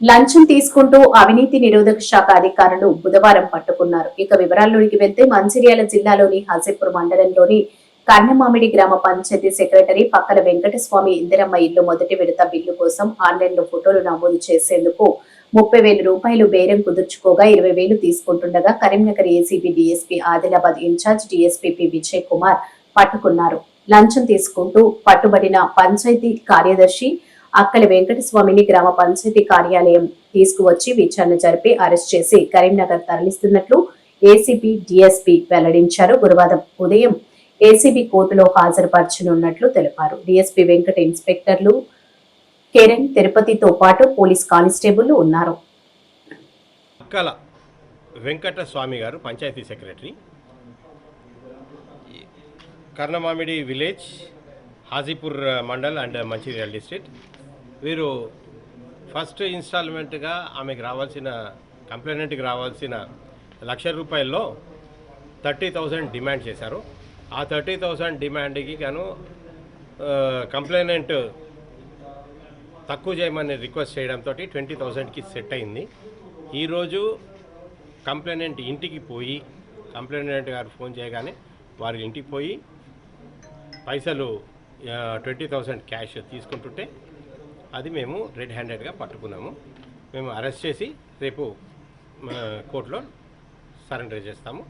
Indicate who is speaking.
Speaker 1: లంచం తీసుకుంటూ అవినీతి నిరోధక శాఖ అధికారులు బుధవారం పట్టుకున్నారు. ఇక వివరాల్లోనికి వెళ్తే మంచిర్యాల జిల్లాలోని హాజీపూర్ మండలంలోని కన్నమామిడి గ్రామ పంచాయతీ సెక్రటరీ పక్కన వెంకటస్వామి ఇందిరమ్మ ఇల్లు మొదటి విడత బిల్లు కోసం ఆన్లైన్లో ఫోటోలు నమోదు చేసేందుకు ముప్పై వేల రూపాయలు బేరం కుదుర్చుకోగా ఇరవై వేలు తీసుకుంటుండగా Karimnagar ACB DSP Adilabad incharge DSP P Vijay Kumar పట్టుకున్నారు. లంచం తీసుకుంటూ పట్టుబడిన పంచాయతీ కార్యదర్శి అక్కలి వెంకటస్వామిని గ్రామ పంచాయతీ కార్యాలయం తీసుకువచ్చి విచారణ జరిపి అరెస్ట్ చేసి కరీంనగర్ తరలిస్తున్నట్లు ఏసీబీ డిఎస్పీ వెల్లడించారు. గురువారం ఉదయం ఏసీబీ కోర్టులో హాజరుపరచనున్నట్లు తెలిపారు. డిఎస్పీ వెంకట ఇన్స్పెక్టర్లు కిరణ్ తిరుపతితో పాటు పోలీస్ కానిస్టేబుల్ ఉన్నారు.
Speaker 2: అక్కల వెంకట స్వామి గారు panchayat secretary Karnamamidi village Hajipur mandal and Mancherial district. వీరు ఫస్ట్ ఇన్స్టాల్మెంట్గా ఆమెకు రావాల్సిన కంప్లైనెంట్కి రావాల్సిన లక్ష రూపాయల్లో థర్టీ థౌజండ్ డిమాండ్ చేశారు. ఆ థర్టీ థౌజండ్ డిమాండ్కి గాను కంప్లైనెంట్ తక్కువ చేయమని రిక్వెస్ట్ చేయడంతో ట్వంటీ థౌజండ్కి సెట్ అయింది. ఈరోజు కంప్లైనెంట్ ఇంటికి పోయి కంప్లైనెంట్ గారు ఫోన్ చేయగానే వారి ఇంటికి పోయి పైసలు ట్వంటీ థౌజండ్ క్యాష్ తీసుకుంటుంటే అది మేము రెడ్ హ్యాండెడ్గా పట్టుకున్నాము. మేము అరెస్ట్ చేసి రేపు కోర్టులో సరెండర్ చేస్తాము.